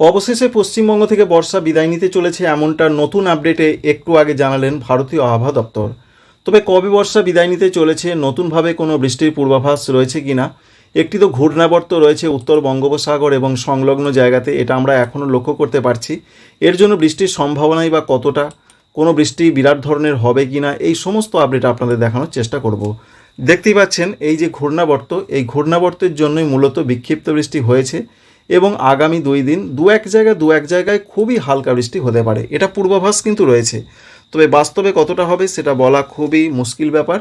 অবশেষে পশ্চিমবঙ্গ থেকে বর্ষা বিদায় নিতে চলেছে এমনটা নতুন আপডেটে একটু আগে জানালেন ভারতীয় আবহাওয়া দপ্তর। তবে কবে বর্ষা বিদায় নিতে চলেছে, নতুনভাবে কোনো বৃষ্টির পূর্বাভাস রয়েছে কিনা, একটি তো ঘূর্ণাবর্ত রয়েছে উত্তর বঙ্গোপসাগর এবং সংলগ্ন জায়গাতে, এটা আমরা এখনও লক্ষ্য করতে পারছি। এর জন্য বৃষ্টির সম্ভাবনাই বা কতটা, কোনো বৃষ্টি বিরাট ধরনের হবে কি না এই সমস্ত আপডেট আপনাদের দেখানোর চেষ্টা করব। দেখতেই পাচ্ছেন, এই যে ঘূর্ণাবর্ত, এই ঘূর্ণাবর্তের জন্যই মূলত বিক্ষিপ্ত বৃষ্টি হয়েছে। এবং আগামী দুই দিন দু এক জায়গায় দু এক জায়গায় খুবই হালকা বৃষ্টি হতে পারে। এটা পূর্বাভাস কিন্তু রয়েছে। তবে বাস্তবে কতটা হবে সেটা বলা খুবই মুশকিল ব্যাপার।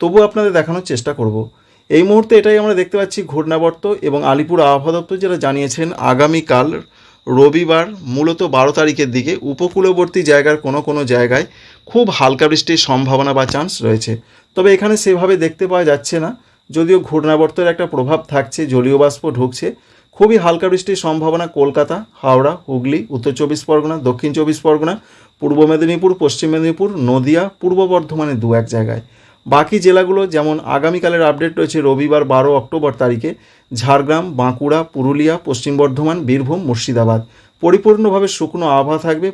তবু আপনাদের দেখানোর চেষ্টা করব। এই মুহূর্তে এটাই আমরা দেখতে পাচ্ছি ঘূর্ণাবর্ত এবং আলিপুর আবহাওয়া দপ্তর যেটা জানিয়েছেন, আগামীকাল রবিবার মূলত বারো তারিখের দিকে উপকূলবর্তী জায়গার কোনো কোনো জায়গায় খুব হালকা বৃষ্টির সম্ভাবনা বা চান্স রয়েছে। তবে এখানে সেভাবে দেখতে পাওয়া যাচ্ছে না। যদিও ঘূর্ণাবর্তের একটা প্রভাব থাকছে জলীয় বাষ্প ঢুকছে। খুবই হালকা বৃষ্টির সম্ভাবনা কলকাতা, হাওড়া, হুগলি, উত্তর চব্বিশ পরগনা, দক্ষিণ চব্বিশ পরগনা, পূর্ব মেদিনীপুর, পশ্চিম মেদিনীপুর, নদিয়া, পূর্ব বর্ধমানে দু এক জায়গায়। বাকি জেলাগুলো যেমন আগামীকালের আপডেট রয়েছে রবিবার বারো অক্টোবর তারিখে, ঝাড়গ্রাম, বাঁকুড়া, পুরুলিয়া, পশ্চিম বর্ধমান, বীরভূম, মুর্শিদাবাদ। পরিপূর্ণভাবে শুকনো আবহাওয়া থাকবে।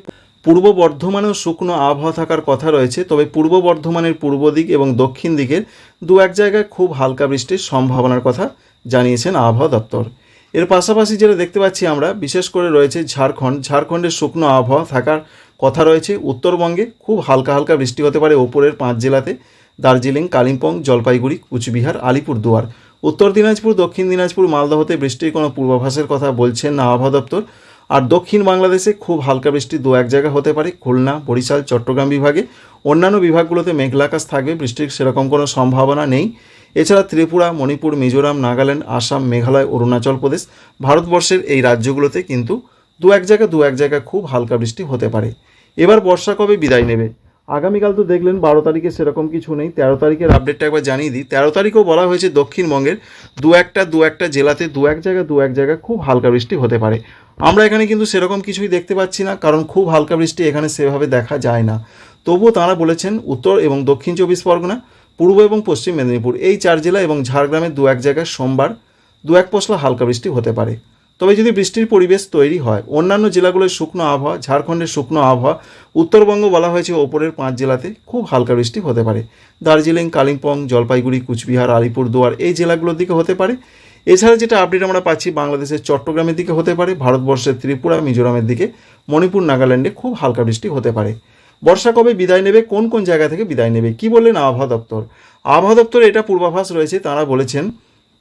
পূর্ব বর্ধমানেও শুকনো আবহাওয়া থাকার কথা রয়েছে, তবে পূর্ব বর্ধমানের পূর্ব দিক এবং দক্ষিণ দিকের দু এক জায়গায় খুব হালকা বৃষ্টির সম্ভাবনার কথা জানিয়েছেন আবহাওয়া দপ্তর। এর পাশাপাশি যেটা দেখতে পাচ্ছি আমরা, বিশেষ করে রয়েছে ঝাড়খণ্ড। ঝাড়খণ্ডের শুকনো আবহাওয়া থাকার কথা রয়েছে। উত্তরবঙ্গে খুব হালকা হালকা বৃষ্টি হতে পারে ওপরের পাঁচ জেলাতে। দার্জিলিং, কালিম্পং, জলপাইগুড়ি, কুচবিহার, আলিপুরদুয়ার। উত্তর দিনাজপুর, দক্ষিণ দিনাজপুর মালদহতে বৃষ্টির কোনো পূর্বাভাসের কথা বলছেন না আবহাওয়া দপ্তর। আর দক্ষিণ বাংলাদেশে খুব হালকা বৃষ্টি দু এক জায়গা হতে পারে। খুলনা, বরিশাল, চট্টগ্রাম বিভাগে। অন্যান্য বিভাগগুলোতে মেঘলা আকাশ থাকবে। বৃষ্টির সেরকম কোনো সম্ভাবনা নেই। এছাড়া ত্রিপুরা, মণিপুর, মিজোরাম, নাগাল্যান্ড, আসাম, মেঘালয়, অরুণাচল প্রদেশ ভারতবর্ষের এই রাজ্যগুলোতে কিন্তু দু এক জায়গা, দু এক জায়গা খুব হালকা বৃষ্টি হতে পারে। এবার বর্ষা কবে বিদায় নেবে? আগামীকাল তো দেখলেন বারো তারিখে সেরকম কিছু নেই। তেরো তারিখের আপডেটটা একবার জানিয়ে দিই। তেরো তারিখেও বলা হয়েছে দক্ষিণবঙ্গের দু একটা দু একটা জেলাতে দু এক জায়গা, দু এক জায়গা খুব হালকা বৃষ্টি হতে পারে। আমরা এখানে কিন্তু সেরকম কিছুই দেখতে পাচ্ছি না, কারণ খুব হালকা বৃষ্টি এখানে সেভাবে দেখা যায় না। তবুও তাঁরা বলেছেন উত্তর এবং দক্ষিণ চব্বিশ পরগনা পূর্ব এবং পশ্চিম মেদিনীপুর, এই চার জেলা এবং ঝাড়গ্রামের দু এক জায়গায় সোমবার দু এক পশলা হালকা বৃষ্টি হতে পারে। তবে যদি বৃষ্টির পরিবেশ তৈরি হয়, অন্যান্য জেলাগুলোর শুকনো আবহাওয়া, ঝাড়খণ্ডের শুকনো আবহাওয়া, উত্তরবঙ্গ বলা হয়েছে ওপরের পাঁচ জেলাতে খুব হালকা বৃষ্টি হতে পারে। দার্জিলিং, কালিম্পং, জলপাইগুড়ি, কুচবিহার আলিপুরদুয়ার এই জেলাগুলোর দিকে হতে পারে। এছাড়া যেটা আপডেট আমরা পাচ্ছি, বাংলাদেশের চট্টগ্রামের দিকে হতে পারে, ভারতবর্ষের ত্রিপুরা, মিজোরামের দিকে, মণিপুর, নাগাল্যান্ডে খুব হালকা বৃষ্টি হতে পারে। বর্ষা কবে বিদায় নেবে? কোন কোন জায়গা থেকে বিদায় নেবে? কি বললেন আবহাওয়া দপ্তর? আবহাওয়া দপ্তরে এটা পূর্বাভাস রয়েছে, তারা বলেছেন,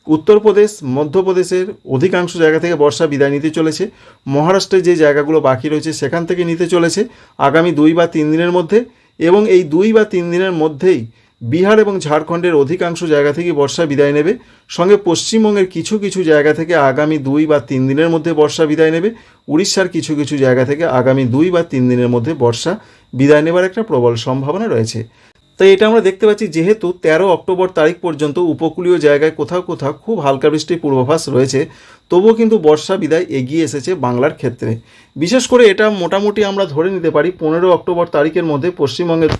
উত্তরপ্রদেশ, মধ্যপ্রদেশের অধিকাংশ জায়গা থেকে বর্ষা বিদায় নিতে চলেছে। মহারাষ্ট্রের যে জায়গাগুলো বাকি রয়েছে সেখান থেকে নিতে চলেছে আগামী দুই বা তিন দিনের মধ্যে এবং এই দুই বা তিন দিনের মধ্যেই বিহার এবং ঝাড়খণ্ডের অধিকাংশ জায়গা থেকে বর্ষা বিদায় নেবে। সঙ্গে পশ্চিমবঙ্গের কিছু কিছু জায়গা থেকে আগামী দুই বা তিন দিনের মধ্যে বর্ষা বিদায় নেবে। উড়িষ্যার কিছু কিছু জায়গা থেকে আগামী দুই বা তিন দিনের মধ্যে বর্ষা বিদায় নেবার একটা প্রবল সম্ভাবনা রয়েছে। তাই এটা আমরা দেখতে পাচ্ছি যেহেতু তেরো অক্টোবর তারিখ পর্যন্ত উপকূলীয় জায়গায় কোথাও কোথাও খুব হালকা বৃষ্টির পূর্বাভাস রয়েছে, তবুও কিন্তু বর্ষা বিদায় এগিয়ে এসেছে বাংলার ক্ষেত্রে। বিশেষ করে এটা মোটামুটি আমরা ধরে নিতে পারি পনেরো অক্টোবর তারিখের মধ্যে পশ্চিমবঙ্গের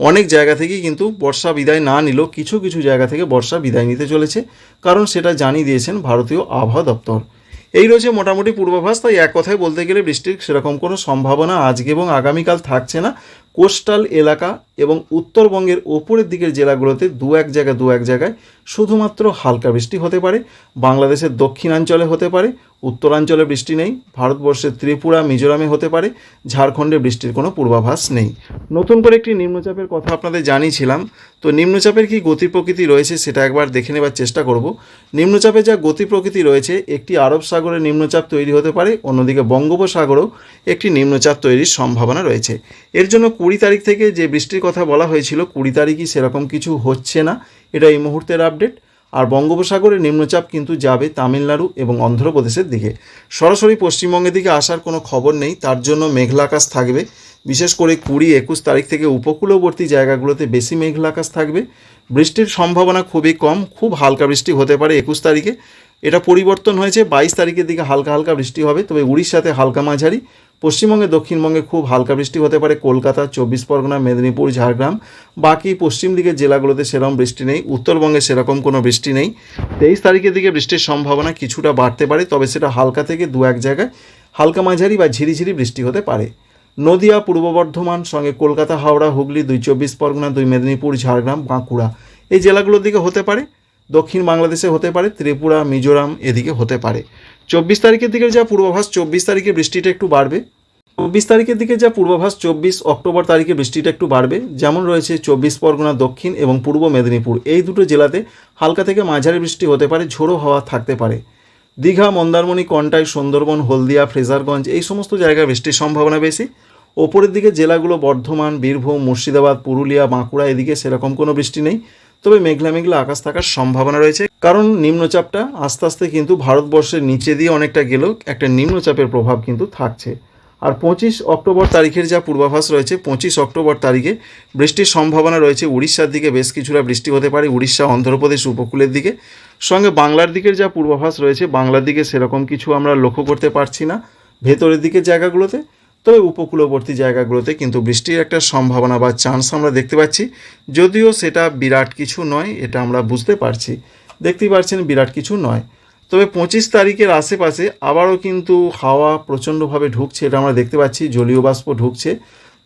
অনেক জায়গা থেকেই কিন্তু বর্ষা বিদায় না নিলেও কিছু কিছু জায়গা থেকে বর্ষা বিদায় নিতে চলেছে, কারণ সেটা জানিয়ে দিয়েছেন ভারতীয় আবহাওয়া দপ্তর। এই রয়েছে মোটামুটি পূর্বাভাস, তাই এক কথায় বলতে গেলে বৃষ্টির সেরকম কোনো সম্ভাবনা আজকে এবং আগামীকাল থাকছে না। কোস্টাল এলাকা এবং উত্তরবঙ্গের ওপরের দিকের জেলাগুলোতে দু এক জায়গায় দু এক জায়গায় শুধুমাত্র হালকা বৃষ্টি হতে পারে। বাংলাদেশের দক্ষিণাঞ্চলে হতে পারে, উত্তরাঞ্চলে বৃষ্টি নেই, ভারতবর্ষের ত্রিপুরা, মিজোরামে হতে পারে, ঝাড়খণ্ডে বৃষ্টির কোনো পূর্বাভাস নেই। নতুন করে একটি নিম্নচাপের কথা আপনাদের জানিয়েছিলাম। তো নিম্নচাপের কি গতি প্রকৃতি রয়েছে সেটা একবার দেখে নেবার চেষ্টা করব। নিম্নচাপে যা গতি প্রকৃতি রয়েছে, একটি আরব সাগরে নিম্নচাপ তৈরি হতে পারে, অন্যদিকে বঙ্গোপসাগরেও একটি নিম্নচাপ তৈরির সম্ভাবনা রয়েছে। এর জন্য কুড়ি তারিখ থেকে যে বৃষ্টির কথা বলা হয়েছিল, কুড়ি তারিখই সেরকম কিছু হচ্ছে না। এটা এই মুহূর্তের আপডেট আর বঙ্গোপসাগরে নিম্নচাপ কিন্তু যাবে তামিলনাড়ু এবং অন্ধ্রপ্রদেশের দিকে। সরাসরি পশ্চিমবঙ্গের দিকে আসার কোনো খবর নেই, তার জন্য মেঘলা আকাশ থাকবে। বিশেষ করে কুড়ি একুশ তারিখ থেকে উপকূলবর্তী জায়গাগুলোতে বেশি মেঘলা আকাশ থাকবে। বৃষ্টির সম্ভাবনা খুবই কম, খুব হালকা বৃষ্টি হতে পারে একুশ তারিখে। এটা পরিবর্তন হয়েছে, বাইশ তারিখের দিকে হালকা হালকা বৃষ্টি হবে, তবে উড়িষ্যাতে হালকা মাঝারি পশ্চিমবঙ্গে, দক্ষিণবঙ্গে খুব হালকা বৃষ্টি হতে পারে। কলকাতা, চব্বিশ পরগনা, মেদিনীপুর, ঝাড়গ্রাম। বাকি পশ্চিম দিকের জেলাগুলোতে সেরকম বৃষ্টি নেই। উত্তরবঙ্গে সেরকম কোনো বৃষ্টি নেই। তেইশ তারিখের দিকে বৃষ্টির সম্ভাবনা কিছুটা বাড়তে পারে, তবে সেটা হালকা থেকে দু এক জায়গায় হালকা মাঝারি বা ঝিরিঝিরি বৃষ্টি হতে পারে। নদিয়া, পূর্ব বর্ধমান, সঙ্গে কলকাতা, হাওড়া, হুগলি, দুই চব্বিশ পরগনা, দুই মেদিনীপুর, ঝাড়গ্রাম, বাঁকুড়া। এই জেলাগুলোর দিকে হতে পারে। দক্ষিণ বাংলাদেশে হতে পারে, ত্রিপুরা, মিজোরাম এদিকে হতে পারে। চব্বিশ তারিখের দিকে যা পূর্বাভাস, চব্বিশ তারিখে বৃষ্টিটা একটু বাড়বে। চব্বিশ তারিখের দিকে যা পূর্বাভাস, চব্বিশ অক্টোবর তারিখে বৃষ্টিটা একটু বাড়বে। যেমন রয়েছে চব্বিশ পরগনা দক্ষিণ এবং পূর্ব মেদিনীপুর। এই দুটো জেলাতে হালকা থেকে মাঝারি বৃষ্টি হতে পারে, ঝোড়ো হাওয়া থাকতে পারে। দীঘা, মন্দারমণি, কন্টাই, সুন্দরবন, হলদিয়া, ফ্রেজারগঞ্জ, এই সমস্ত জায়গায় বৃষ্টির সম্ভাবনা বেশি। ওপরের দিকে জেলাগুলো বর্ধমান, বীরভূম, মুর্শিদাবাদ, পুরুলিয়া, বাঁকুড়া এদিকে সেরকম কোনো বৃষ্টি নেই। তবে মেঘলা মেঘলা আকাশ থাকার সম্ভাবনা রয়েছে। কারণ নিম্নচাপটা আস্তে আস্তে কিন্তু ভারতবর্ষের নিচে দিয়ে অনেকটা গেলেও একটা নিম্নচাপের প্রভাব কিন্তু থাকছে। আর পঁচিশ অক্টোবর তারিখের যা পূর্বাভাস রয়েছে, পঁচিশ অক্টোবর তারিখে বৃষ্টির সম্ভাবনা রয়েছে উড়িষ্যার দিকে, বেশ কিছুটা বৃষ্টি হতে পারে উড়িষ্যা, অন্ধ্রপ্রদেশ, উপকূলের দিকে। সঙ্গে বাংলার দিকের যা পূর্বাভাস রয়েছে, বাংলার দিকে সেরকম কিছু আমরা লক্ষ্য করতে পারছি না। ভেতরের দিকের জায়গাগুলোতে তবে উপকূলবর্তী জায়গাগুলোতে কিন্তু বৃষ্টির একটা সম্ভাবনা বা চান্স আমরা দেখতে পাচ্ছি। যদিও সেটা বিরাট কিছু নয়, এটা আমরা বুঝতে পারছি। দেখতেই পাচ্ছেন বিরাট কিছু নয়। তবে পঁচিশ তারিখের আশেপাশে আবারও কিন্তু হাওয়া প্রচণ্ডভাবে ঢুকছে, এটা আমরা দেখতে পাচ্ছি, জলীয় বাষ্প ঢুকছে।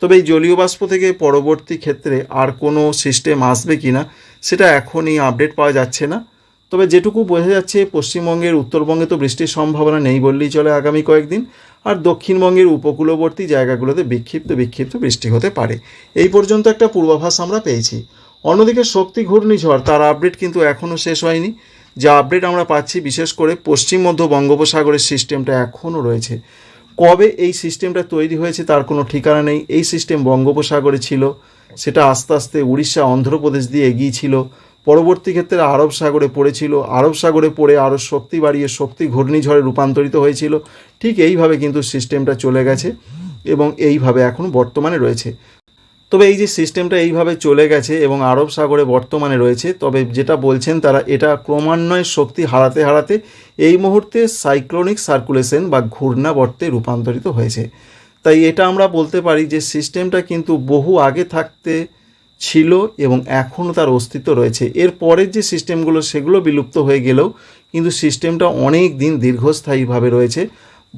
তবে এই জলীয় বাষ্প থেকে পরবর্তী ক্ষেত্রে আর কোনো সিস্টেম আসবে কি না সেটা এখনই আপডেট পাওয়া যাচ্ছে না। তবে যেটুকু বোঝা যাচ্ছে, পশ্চিমবঙ্গের উত্তরবঙ্গে তো বৃষ্টির সম্ভাবনা নেই বললেই চলে আগামী কয়েকদিন। আর দক্ষিণবঙ্গের উপকূলবর্তী জায়গাগুলোতে বিক্ষিপ্ত বিক্ষিপ্ত বৃষ্টি হতে পারে। এই পর্যন্ত একটা পূর্বাভাস আমরা পেয়েছি। অন্যদিকে শক্তি ঘূর্ণিঝড়, তার আপডেট কিন্তু এখনও শেষ হয়নি। যা আপডেট আমরা পাচ্ছি, বিশেষ করে পশ্চিম মধ্য বঙ্গোপসাগরের সিস্টেমটা এখনও রয়েছে। কবে এই সিস্টেমটা তৈরি হয়েছে, তার কোনো ঠিকানা নেই। এই সিস্টেম বঙ্গোপসাগরে ছিল, সেটা আস্তে আস্তে উড়িষ্যা, অন্ধ্রপ্রদেশ দিয়ে এগিয়েছিল পরবর্তী ক্ষেত্রে আরব সাগরে পড়েছিল। আরব সাগরে পড়ে আরও শক্তি বাড়িয়ে শক্তি ঘূর্ণিঝড়ে রূপান্তরিত হয়েছিল। ঠিক এইভাবে কিন্তু সিস্টেমটা চলে গেছে এবং এইভাবে এখন বর্তমানে রয়েছে। তবে এই যে সিস্টেমটা এইভাবে চলে গেছে এবং আরব সাগরে বর্তমানে রয়েছে, তবে যেটা বলছেন তারা, এটা ক্রমান্বয়ে শক্তি হারাতে হারাতে এই মুহূর্তে সাইক্লোনিক সার্কুলেশন বা ঘূর্ণাবর্তে রূপান্তরিত হয়েছে। তাই এটা আমরা বলতে পারি যে সিস্টেমটা কিন্তু বহু আগে থাকতে ছিল এবং এখনও তার অস্তিত্ব রয়েছে। এর পরের যে সিস্টেমগুলো, সেগুলো বিলুপ্ত হয়ে গেলেও কিন্তু সিস্টেমটা অনেক দিন দীর্ঘস্থায়ীভাবে রয়েছে।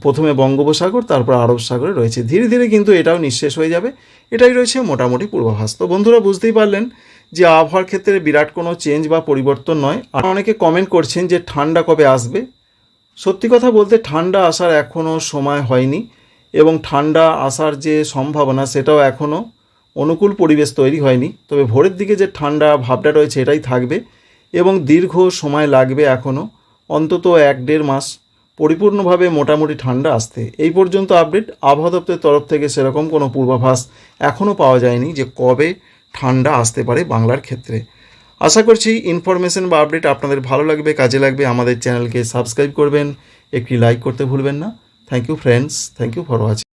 প্রথমে বঙ্গোপসাগর, তারপর আরব সাগরে রয়েছে। ধীরে ধীরে কিন্তু এটাও নিঃশেষ হয়ে যাবে। এটাই রয়েছে মোটামুটি পূর্বাভাস। তো বন্ধুরা, বুঝতেই পারলেন যে আবহাওয়ার ক্ষেত্রে বিরাট কোনো চেঞ্জ বা পরিবর্তন নয়। আর অনেকে কমেন্ট করছেন যে ঠান্ডা কবে আসবে? সত্যি কথা বলতে ঠান্ডা আসার এখনও সময় হয়নি এবং ঠান্ডা আসার যে সম্ভাবনা, সেটাও এখনও অনুকূল পরিবেশ তৈরি হয়নি, তবে ভোরের দিকে যে ঠান্ডা ভাবটা রয়েছে এটাই থাকবে এবং দীর্ঘ সময় লাগবে এখনও অন্তত এক দেড় মাস, পরিপূর্ণভাবে মোটামুটি ঠান্ডা আসতে। এই পর্যন্ত আপডেট, আবহাওয়া দপ্তরের তরফ থেকে সেরকম কোনো পূর্বাভাস এখনও পাওয়া যায়নি যে কবে ঠান্ডা আসতে পারে বাংলার ক্ষেত্রে। আশা করছি ইনফরমেশন বা আপডেট আপনাদের ভালো লাগবে, কাজে লাগবে। আমাদের চ্যানেলকে সাবস্ক্রাইব করবেন, একটি লাইক করতে ভুলবেন না। Thank you friends thank you for watching